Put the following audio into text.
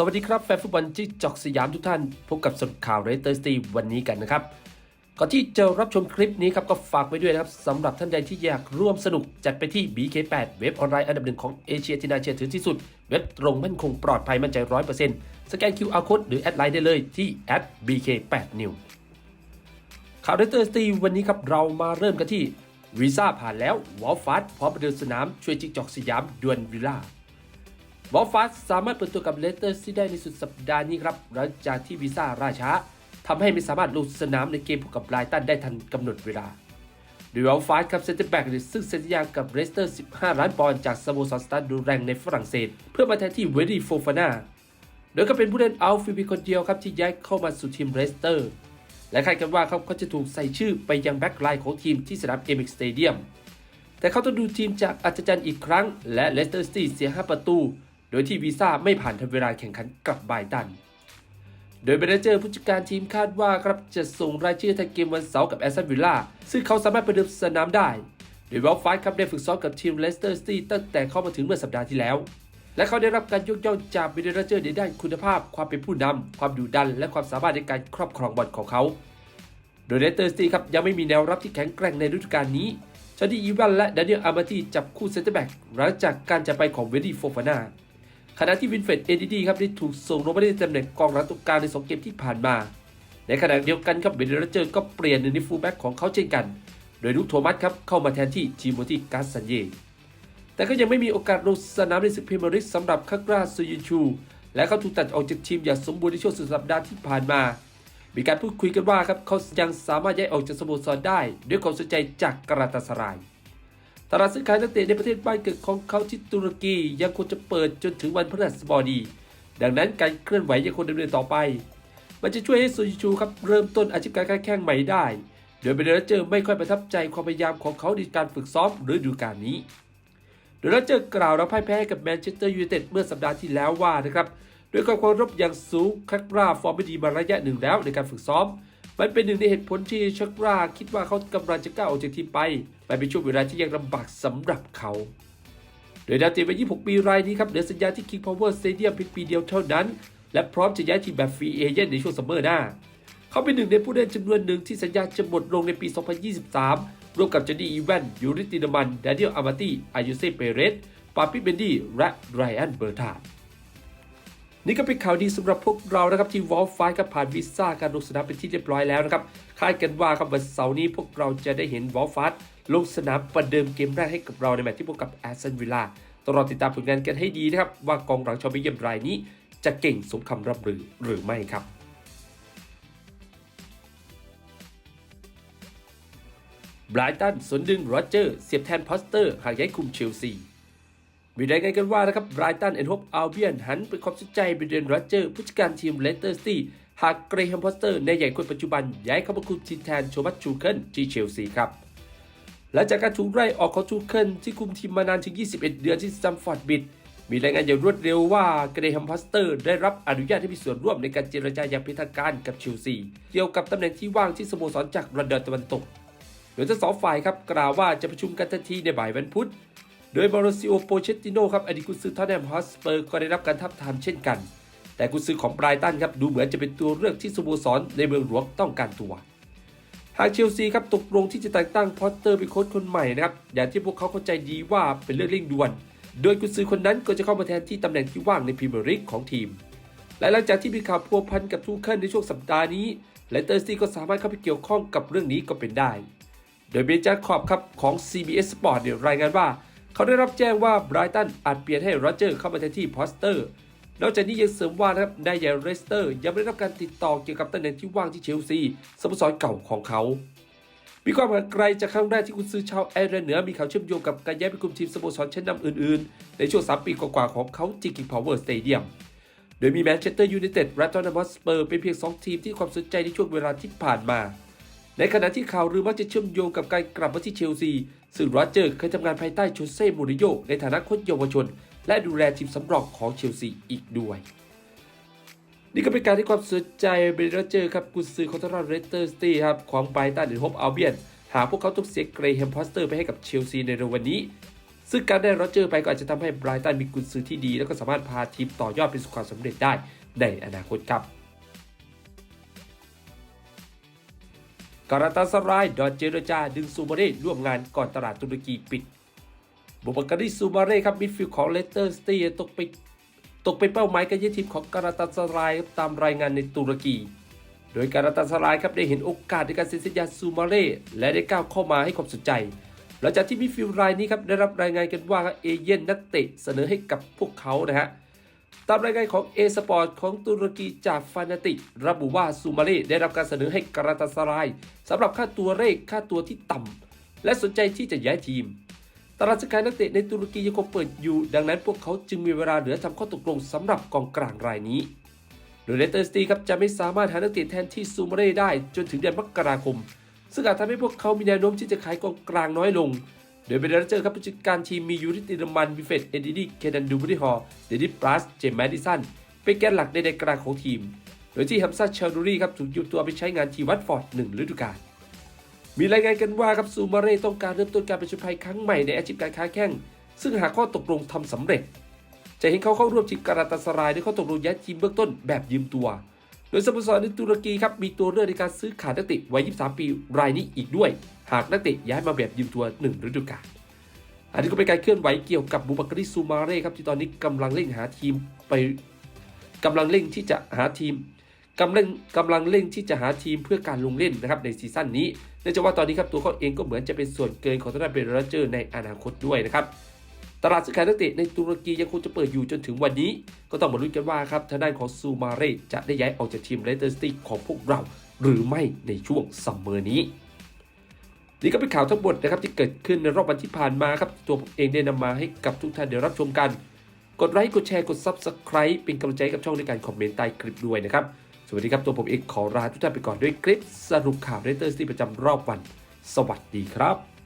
สวัสดีครับ แฟนฟุตบอลที่จอกสยามทุกท่าน พบกับสรุปข่าวเรเตอร์สตีวันนี้กันนะครับ ก่อนที่จะรับชมคลิปนี้ครับ ก็ฝากไว้ด้วยนะครับสำหรับท่านใดที่อยากร่วมสนุก จัดไปที่ BK8 เว็บออนไลน์อันดับหนึ่งของเอเชียที่น่าเชื่อถือที่สุด เว็บตรงมั่นคงปลอดภัยมั่นใจ100%สแกน QR Code หรือแอดไลน์ได้เลยที่ @bk8new ข่าวเรเตอร์สตีวันนี้ครับเรามาเริ่มกันที่วีซ่าผ่านแล้ววอลฟัสพร้อมเดินสนามช่วยจิกจอกสยามดวลวิลล่า บอลฟัสสามารถเปิดตัวกับเลสเตอร์ซิตี้ได้ในสุดสัปดาห์นี้ครับ หลังจากที่วีซ่าราช้าทำให้ไม่สามารถลงสนามในเกมพบกับไบรตันได้ทันกำหนดเวลาโดยบอลฟัสครับเซนเตอร์แบ็กซึ่งเซ็นสัญญากับเลสเตอร์ 15 ล้านปอนด์จากสโมสรสตาร์ดูแรงในฝรั่งเศส เพื่อมาแทนที่เวดี้โฟฟาน่าโดยก็เป็นผู้เล่นอัลฟิบีคนเดียวครับที่ย้ายเข้ามาสู่ทีมเลสเตอร์ และคาดกันว่าเขาจะถูกใส่ชื่อไปยังแบ็กไลน์ของทีมที่สนามเอมิกสเตเดียมแต่เขาต้องดูทีมจากอัศจรรย์อีกครั้ง และเลสเตอร์ซิตี้เสีย 5 ประตู โดยที่วีซ่าไม่ผ่านทันเวลาแข่งขันกับไบรตัน โดยเบรเจอร์ผู้จัดการทีมคาดว่าครับจะส่งรายชื่อทันเกมวันเสาร์กับแอสตันวิลล่าซึ่งเขาสามารถไปเดิมสนามได้ โดยเวลฟาสครับได้ฝึกซ้อมกับทีมเลสเตอร์ซิตี้ตั้งแต่เข้ามาถึงเมื่อสัปดาห์ที่แล้ว และเขาได้รับการยกย่องจากเบรเจอร์ในด้านคุณภาพ ความเป็นผู้นำความดุดัน และความสามารถในการครอบครองบอลของเขา โดยเลสเตอร์ซิตี้ครับยังไม่มีแนวรับที่แข็งแกร่งในฤดูกาลนี้ชาดีอีวันและดานิเอลอามาตีจับคู่เซนเตอร์แบ็กหลังจากการจากไปของเวดี้โฟฟาน่า ขณะที่วินเฟดเอดีดีครับได้ถูกส่งลงมาในตำแหน่งกองหลังตรงกลางใน2เกมที่ผ่านมา ในขณะเดียวกันครับเบนเดอร์เจอร์ก็เปลี่ยนในฟูลแบ็กของเขาเช่นกัน โดยลูกโทมัสครับเข้ามาแทนที่ทีโมธีกาสันเย แต่ก็ยังไม่มีโอกาสลงสนามในศึกพรีเมียร์ลีกสำหรับคากราซูยินชู และเขาถูกตัดออกจากทีมอย่างสมบูรณ์ในช่วงสุดสัปดาห์ที่ผ่านมา มีการพูดคุยกันว่าครับเขายังสามารถย้ายออกจากสโมสรได้ ด้วยความสนใจจากกราตาสราย ตลาดซื้อขายนักเตะในประเทศบ้านเกิดของเขาที่ตุรกียังคงจะเปิดจนถึงวันพฤหัสบดี ดังนั้นการเคลื่อนไหวยังคงดำเนินต่อไป มันจะช่วยให้ซูจิชูครับเริ่มต้นอาชีพการค้าแข่งใหม่ได้ โดยเบเดอร์เจอร์ไม่ค่อยประทับใจความพยายามของเขาในการฝึกซ้อมฤดูกาลนี้ โดยเรเจอร์กล่าวรับพ่ายแพ้กับแมนเชสเตอร์ยูไนเต็ดเมื่อสัปดาห์ที่แล้วว่านะครับด้วยความเคารพอย่างสูงคักราฟอร์มไม่ดีมาระยะหนึ่งแล้วในการฝึกซ้อม มันเป็นหนึ่งในเหตุผลที่ชักราคิดว่าเขากำลังจะก้าวออกจากทีมไปไปเป็นช่วงเวลาที่ยังลำบากสำหรับเขา โดยดาวเตะวัย26 ปีรายนี้ครับเหลือสัญญาที่ King Power Stadium เพียงปีเดียวเท่านั้น และพร้อมจะย้ายทีมแบบฟรีเอเจนต์ในช่วงซัมเมอร์หน้า เขาเป็นหนึ่งในผู้เล่นจำนวนหนึ่งที่สัญญาจะหมดลงในปี 2023 ร่วมกับเจนนี่อีแวนยูริตินมันดานิเอลอามาตีอายุเซเปเรสปาปิเบนดี้และไรอันเบอร์ทาร์ นี่ก็เป็นข่าวดีสำหรับพวกเรานะครับที่วอลฟายก็ผ่านวีซ่าการลงสนามเป็นที่เรียบร้อยแล้วนะครับคาดกันว่าครับวันเสาร์นี้พวกเราจะได้เห็นวอลฟาสลงสนามประเดิมเกมแรกให้กับเราในแมตช์ที่พบกับแอสตันวิลล่าต้องรอติดตามผลงานกันให้ดีนะครับ ว่ากองหลังชาวเบลเยียมรายนี้ จะเก่งสมคำร่ำลือหรือไม่ครับไบรตันสวนดึงโรเจอร์ เสียบแทนพอสเตอร์หากย้ายคุมเชลซี มีรายงานกันว่านะครับไบรตันแอนโฮปอัลเบียนหันไปความสนใจไปเดนโรเจอร์ผู้จัดการทีมเลสเตอร์ซิตี้หากเกรแฮมพอสเตอร์ในใหญ่คนปัจจุบันย้ายเข้ามาคุมทีมแทนโชมัสชูเคิลที่เชลซีครับหลังจากการถูกไล่ออกของชูเคิลที่คุมทีมมานานถึง 21 เดือนที่สตัมฟอร์ดบิดมีรายงานอย่างรวดเร็วว่าเกรแฮมพอสเตอร์ได้รับอนุญาตให้มีส่วนร่วมในการเจรจาอย่างเป็นทางการกับเชลซีเกี่ยวกับตำแหน่งที่ว่างที่สโมสรจากลอนดอนตะวันตกโดยทั้งสองฝ่ายครับกล่าวว่าจะประชุมกันทันทีในบ่ายวันพุธ ดยมาริซิโอโปเชตติโนครับอดีตกุนซือทอตแนมฮอสเปอร์ก็ได้รับการทับทามเช่นกัน แต่กุนซือของไบรตันครับดูเหมือนจะเป็นตัวเลือกที่สโมสรในเมืองหลวงต้องการตัวหากเชลซีครับตกลงที่จะแต่งตั้งพอตเตอร์เป็นโค้ชคนใหม่นะครับอย่างที่พวกเขาเข้าใจดีว่าเป็นเรื่องเร่งด่วน โดยกุนซือคนนั้นก็จะเข้ามาแทนที่ตำแหน่งที่ว่างในพรีเมียร์ลีกของทีม และหลังจากที่มีข่าวพัวพันกับทูเคิลในช่วงสัปดาห์นี้เลเตอร์ซีก็สามารถเข้าไปเกี่ยวข้องกับเรื่องนี้ก็เป็นได้ โดยเบนจาคอบครับของ CBS Sport เนี่ยรายงานว่า เขาได้รับแจ้งว่าไบรตันอาจเปลี่ยนให้โรเจอร์เข้ามาแทนที่พอสเตอร์ นอกจากนี้ยังเสริมว่านะครับนายใหญ่เรสเตอร์ยังไม่ได้รับการติดต่อเกี่ยวกับตำแหน่งที่ว่างที่เชลซีสโมสรเก่าของเขา มีความห่างไกลจากครั้งแรกที่คุณซื้อชาวไอร์แลนด์เหนือมีข่าวเชื่อมโยงกับการย้ายไปคุมทีมสโมสรชั้นนำอื่นๆ ในช่วง3ปีกว่าๆของเขาจิกิพาวเวอร์สเตเดียมโดยมีแมนเชสเตอร์ยูไนเต็ดและตอนนัมสเปอร์เป็นเพียง 2 ทีมที่ความสนใจในช่วงเวลาที่ผ่านมา ในขณะที่ข่าวลือมักจะเชื่อมโยงกับการกลับมาที่เชลซี ซึ่งโรเจอร์เคยทำงานภายใต้โชเซ่มูริโญ่ในฐานะโค้ชเยาวชน และดูแลทีมสำรองของเชลซีอีกด้วย นี่ก็เป็นการที่ความสนใจเบรเจอร์ครับกุนซือของทางเรสเตอร์สตี้ครับของไบรตันหรือโฮปอัลเบียนหากพวกเขาต้องเสียเกรแฮมพอสเตอร์ไปให้กับเชลซีในเร็ววันนี้ ซึ่งการได้โรเจอร์ไปก็อาจจะทำให้ไบรตันมีกุญซือที่ดี แล้วก็สามารถพาทีมต่อยอดไปสู่ความสำเร็จได้ในอนาคตครับ การาตาสรายดอนเจรจาดึงซูมาเร่ร่วมงานก่อนตลาดตุรกีปิดบุปการีซูมาเร่ครับมิดฟิลด์ของเลสเตอร์สตีตกไปตกเป็นเป้าหมายการยือนทีมของการาตาสรายครับตามรายงานในตุรกี โดยการาตาสรายครับได้เห็นโอกาสในการเซ็นสัญญาซูมาเร่และได้ก้าวเข้ามาให้ความสนใจ หลังจากที่มิดฟิลด์รายนี้ครับได้รับรายงานกันว่าเอเย่นนักเตะเสนอให้กับพวกเขานะฮะ ตามรายงานของ A Sport ของตุรกีจากฟานาติก ระบุว่าซูมาเร่ได้รับการเสนอให้กราตาสรายสำหรับค่าตัวเลขค่าตัวที่ต่ำและสนใจที่จะย้ายทีมตลาดซื้อขายนักเตะในตุรกียังคงเปิดอยู่ ดังนั้นพวกเขาจึงมีเวลาเหลือทำข้อตกลงสำหรับกองกลางรายนี้ โดยเลสเตอร์สตีครับจะไม่สามารถหานักเตะแทนที่ซูมาเร่ได้จนถึงเดือนมกราคม ซึ่งอาจทำให้พวกเขามีแนวโน้มที่จะขายกองกลางน้อยลง โดยเบรนเจอร์ครับผู้จัดการทีมมียูริติรมันวิเฟตเอดิดี้เคดันดูบริฮอร์เดนิปลัสเจมส์แมดิสันเป็นแกนหลักในแดนกลางของทีม โดยที่ฮัมซาเชลดูรีครับถูกยืมตัวไปใช้งานทีวัตฟอร์ดหนึ่งฤดูกาลมีรายงานกันว่าครับซูมาเร่ต้องการเริ่มต้นการประชนภัยครั้งใหม่ในอาชีพการค้าแข่งซึ่งหากข้อตกลงทำสำเร็จ จะเห็นเขาเข้าร่วมทีมการาตาสรายด้วยข้อตกลงย้ายทีมเบื้องต้นแบบยืมตัว โดยสโมสรในตุรกีครับมีตัวเลือกในการซื้อขายนักเตะวัย 23 ปีรายนี้อีกด้วย หากนักเตะย้ายมาแบบยืมตัวหนึ่งฤดูกาลอันนี้ก็เป็นการเคลื่อนไหวเกี่ยวกับบูบักริซูมาเร่ครับที่ตอนนี้กำลังเร่งหาทีมไปกำลังเร่งที่จะหาทีมกำลังกำลังเร่งที่จะหาทีมเพื่อการลงเล่นนะครับในซีซั่นนี้เนื่องจากว่าตอนนี้ครับตัวเขาเองก็เหมือนจะเป็นส่วนเกินของทางด้านเบรเจอร์ในอนาคตด้วยนะครับ ตลาดซื้อขายนักเตะในตุรกียังคงจะเปิดอยู่จนถึงวันนี้ ก็ต้องมาลุ้นกันว่าครับทางด้านของซูมาเร่จะได้ย้ายออกจากทีมเลสเตอร์ซิตี้ของพวกเรา หรือไม่ในช่วงซัมเมอร์นี้นี่ก็เป็นข่าวทั้งหมดนะครับที่เกิดขึ้นในรอบวันที่ผ่านมาครับตัวผมเองได้นำมาให้กับทุกท่านได้รับชมกัน กดไลค์กดแชร์กด Subscribe เป็นกำลังใจกับช่องในการคอมเมนต์ใต้คลิปด้วยนะครับสวัสดีครับตัวผมเองขอลาทุกท่านไปก่อนด้วยคลิปสรุปข่าวเรเตอร์ซิตี้ประจำรอบวัน สวัสดีครับ